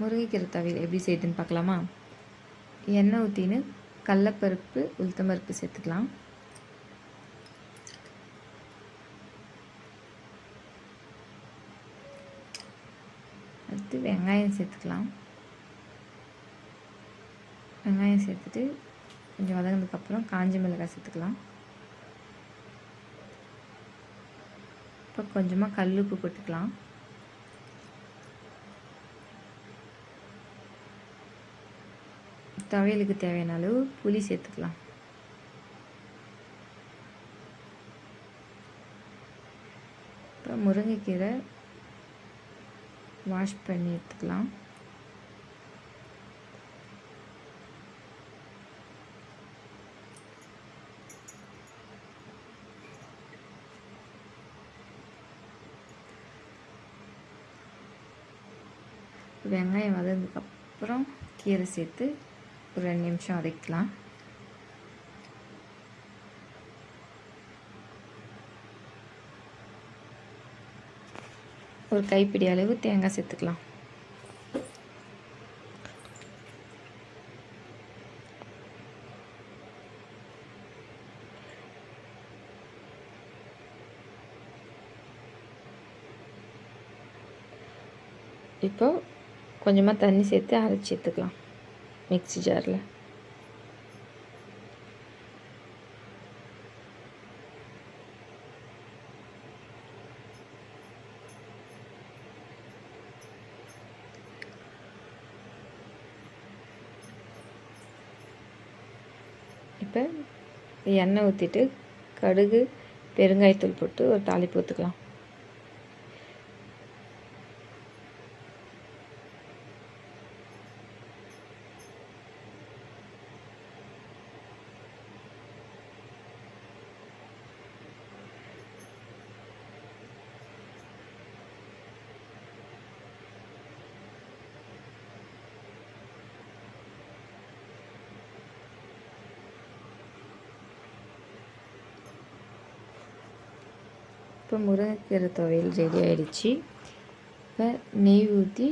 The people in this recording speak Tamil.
முருங்கைக்கீரை துவையல் எப்படி செய்யுதுன்னு பார்க்கலாமா? எண்ணெய் ஊற்றின்னு கடலப்பருப்பு உளுத்தம்பருப்பு சேர்த்துக்கலாம். அடுத்து வெங்காயம் சேர்த்துக்கலாம். வெங்காயம் சேர்த்துட்டு கொஞ்சம் வதங்கினதுக்கப்புறம் காஞ்ச மிளகாய் சேர்த்துக்கலாம். இப்போ கொஞ்சமாக கல் உப்பு போட்டுக்கலாம். துவையலுக்கு தேவையான அளவு புளி சேர்த்துக்கலாம். இப்போ முருங்கைக்கீரை வாஷ் பண்ணி எடுத்துக்கலாம். வெங்காயம் வதந்ததுக்கப்புறம் கீரை சேர்த்து ஒரு ரெண்டு நிமிஷம் வதக்கலாம் ஒரு கைப்பிடி அளவு தேங்காய் சேர்த்துக்கலாம். இப்போ கொஞ்சமாக தண்ணி சேர்த்து அரைச்சி எடுத்துக்கலாம். மிக்ஸி ஜாரில் இப்போ எண்ணெய் ஊற்றிட்டு கடுகு பெருங்காயத்தூள் போட்டு ஒரு தாளிப்பு ஊற்றுக்கலாம் இப்போ முருங்கைக்கீரை துவையல் ரெடி ஆகிடுச்சி இப்போ நெய் ஊற்றி